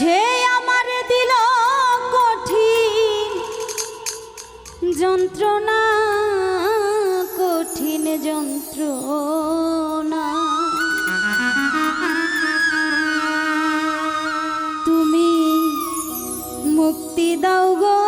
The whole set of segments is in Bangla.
সে আমার দিল কঠিন যন্ত্রণা কঠিন যন্ত্রণা। তুমি মুক্তি দাও গো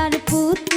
মায়ার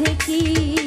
আছে কি